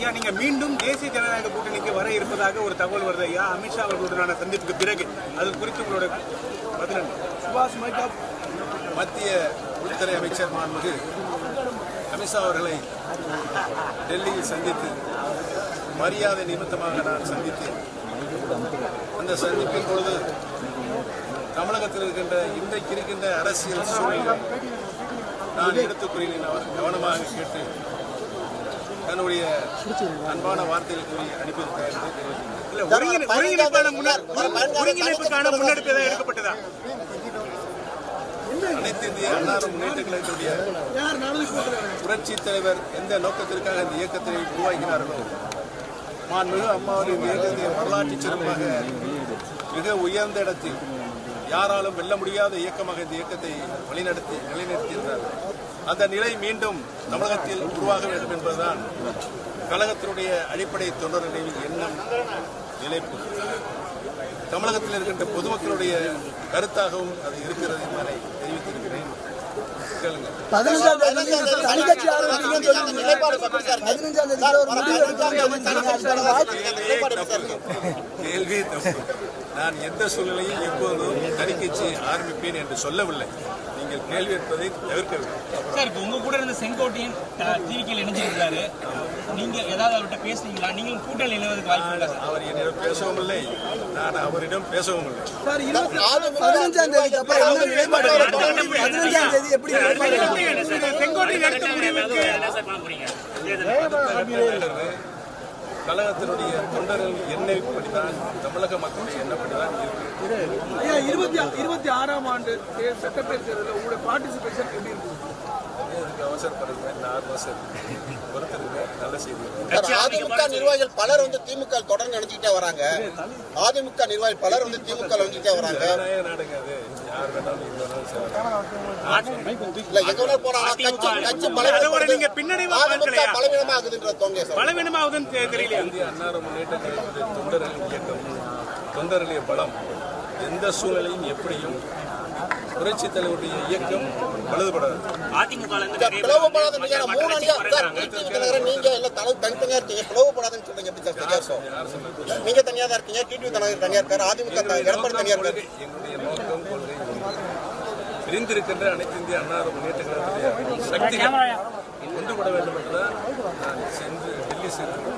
ஐயா நீங்க மீண்டும் தேசிய ஜனநாயக கூட்டணிக்கு வர இருப்பதாக ஒரு தகவல் வருது ஐயா. அமித்ஷா அவர்களுடனான சந்திப்புக்கு பிறகு. அது குறித்து உங்களோட பதில் சுபாஷ் மைக்கா மத்திய உள்துறை அமைச்சர் மாண்புமிகு அமித்ஷா அவர்களை டெல்லியில் சந்தித்து மரியாதை நிமித்தமாக நான் சந்தித்தேன். அந்த சந்திப்பின் பொழுது தமிழகத்தில் இருக்கின்ற இன்றைக்கு இருக்கின்ற அரசியல் சூழலில் நான் எடுத்துக் கூறினேன். அவர் கவனமாக கேட்டு தன்னுடைய அன்பான வார்த்தைகளை கூறி அனுப்பியிருக்கிறார் ஒருங்கிணைப்பான முன்ன- ஒருங்கிணைப்புக்கான முன்னெடுப்பு ஏதாவது எடுக்கப்பட்டதா? அனைத்து இந்திய அண்ணா முன்னேற்ற கழகத்துடைய புரட்சி தலைவர் எந்த நோக்கத்திற்காக இந்த இயக்கத்தை உருவாக்கினார்களோ மாண்புமிகு அம்மாவின் இந்த இயக்கத்தை வரலாற்று சிறப்பாக மிக உயர்ந்த இடத்தில் யாராலும் வெல்ல முடியாத இயக்கமாக இந்த இயக்கத்தை வழிநடத்தி நிலைநிறுத்தியிருந்தார் அந்த நிலை மீண்டும் தமிழகத்தில் உருவாக வேண்டும் என்பதுதான் கழகத்தினுடைய அடிப்படை தொண்டர்களின் எண்ணம் நிலைப்பு. தமிழகத்தில் இருக்கின்ற பொதுமக்களுடைய கருத்தாகவும் அது இருக்கிறது என்பதை பதினஞ்சாம் தேதி தனிக்கட்சி. பதினஞ்சாம் தேதி கேள்வி நான் எந்த சூழ்நிலையும் எப்போதும் தனிக்கட்சி ஆரம்பிப்பேன் என்று சொல்லவில்லை. நீங்கள் கேள்வி எடுப்பதை தவிர்க்க வேண்டும். சார் இப்போ உங்க கூட இருந்த செங்கோட்டையன் டிவிக்கில் இணைஞ்சிருக்காரு நீங்க ஏதாவது அவர்கிட்ட பேசுனீங்களா? நீங்களும் கூட்டணி நிலவதுக்கு வாய்ப்பு சார்? அவர் என்னிடம் பேசவும் இல்லை. நான் அவரிடம் பேசவும் இல்லை. பதினஞ்சாம் தேதிக்கு அப்புறம் தேதி எப்படி அடுத்த முடிவுக்கு கழகத்தினுடைய தொண்டர்கள் எண்ணப்படிதான் தமிழக மக்களுடைய எண்ணப்படிதான் இருக்கு. இருபத்தி இருபத்தி ஆறாம் ஆண்டு சட்டப்பேரவை தேர்தலில் உங்களுடைய பார்ட்டிசிபேஷன் எப்படி இருக்குது இதுக்கு அவசரப்படுங்க இந்த ஆறு மாசம் பொறுத்திருங்க நல்ல செய்தி. சார், அதிமுக நிர்வாகிகள் பலர் வந்து திமுக தொடர்ந்து நினைச்சுக்கிட்டே வராங்க. அதிமுக நிர்வாகிகள் பலர் வந்து திமுக நினைச்சுக்கிட்டே வராங்க. நாடுங்க அது. யார் வேணாலும் வேணாலும் இல்ல எங்க வேணா போறாங்க கட்சி கட்சி அதை ஒரு நீங்க பலவீனம் பின்னடைவா அதிமுக பார்க்கலையா? பலவீனமாகுதுன்ற தோங்க சார்? பலவீனமாவதுன்னு தெ- தெரியலையா? இந்திய அன்னார முன்னேற்ற தொண்டர்கள் இயக்கம். தொண்டர்களுடைய பலம். எந்த சூழ்நிலையும் எப்படியும் புரட்சி தலைவருடைய இயக்கம் பிளவுபடாத நீங்க எல்லாம் தலை தனித்தனியா இருக்கீங்க பிளவுபடாதுன்னு சொல்றீங்க நீங்க தனியா தான் இருக்கீங்க டிடிவி தினகரன் தனியா இருக்காரு அதிமுக எடப்பாடி தனியா இருக்காரு. பிரிந்திருக்கின்ற அனைத்து இந்திய அன்னார முன்னேற்ற கழகத்துடைய சக்திகள் ஒன்றுபட வேண்டும் என்றுதான் நான் சென்று டெல்லி சென்று